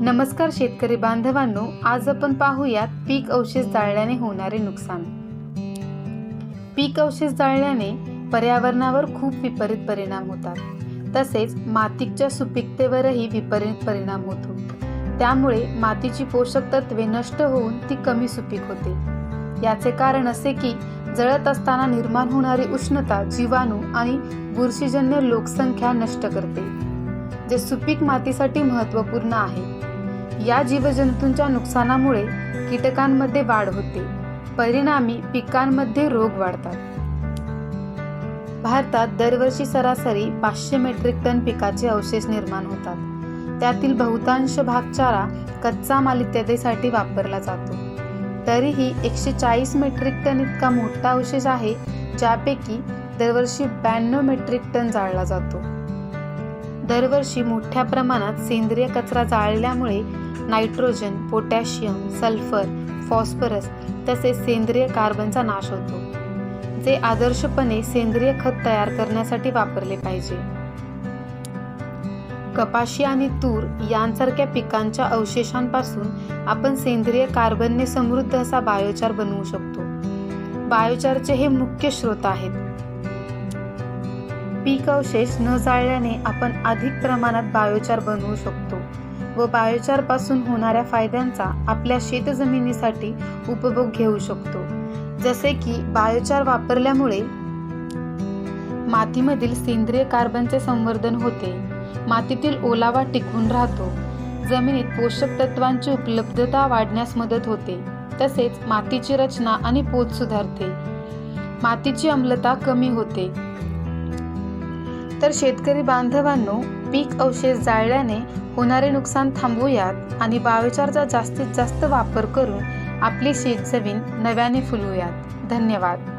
नमस्कार शेतकरी बांधवांनो आज आपण पाहूयात पीक अवशेष जाळल्याने होणारे नुकसान. पीक अवशेष जाळल्याने पर्यावरणावर खूप विपरीत परिणाम होतात. तसेच मातीच्या सुपीकतेवरही विपरीत परिणाम होतो. त्यामुळे मातीची पोषक तत्वे नष्ट होऊन ती कमी सुपीक होते. याचे कारण असे की जळत असताना निर्माण होणारी उष्णता जीवाणू आणि बुरशीजन्य लोकसंख्या नष्ट करते जे सुपीक मातीसाठी महत्त्वपूर्ण आहे. या जीवजंतूंच्या नुकसानामुळे कीटकांमध्ये वाढ होते. परिणामी पिकांमध्ये रोग वाढतात. भारतात दरवर्षी सरासरी पाचशे मेट्रिक टन पिकाचे अवशेष निर्माण होतात. त्यातील बहुतांश भाग चारा कच्चा माल इत्यादीसाठी वापरला जातो. तरीही एकशे चाळीस मेट्रिक टन इतका मोठा अवशेष आहे ज्यापैकी दरवर्षी ब्याण्णव मेट्रिक टन जाळला जातो. दरवर्षी मोठ्या प्रमाणात सेंद्रिय कचरा जाळल्यामुळे नायट्रोजन पोटॅशियम सल्फर फॉस्फरस तसेच सेंद्रिय कार्बनचा नाश होतो जे आदर्शपणे सेंद्रिय खत तयार करण्यासाठी वापरले पाहिजे. कपाशी आणि तूर यांसारख्या पिकांच्या अवशेषांपासून आपण सेंद्रिय कार्बनने समृद्ध असा बायोचार बनवू शकतो. बायोचारचे हे मुख्य स्रोत आहेत. पीक अवशेष न जाळल्याने आपण अधिक प्रमाणात बायोचार बनवू शकतो. व बायोचारपासून होणाऱ्या फायद्यांचा आपल्या शेतजमिनीसाठी उपभोग घेऊ शकतो. जसे की बायोचार वापरल्यामुळे मातीमधील सेंद्रिय कार्बनचे संवर्धन होते. मातीतील ओलावा टिकून राहतो. जमिनीत पोषक तत्वांची उपलब्धता वाढण्यास मदत होते. तसेच मातीची रचना आणि पोत सुधारते. मातीची आम्लता कमी होते. तर शेतकरी बांधवांनो पीक अवशेष जाळल्याने होणारे नुकसान थांबवूयात आणि बायोचारचा जास्तीत जास्त वापर करून आपली शेतजमीन नव्याने फुलवूयात. धन्यवाद.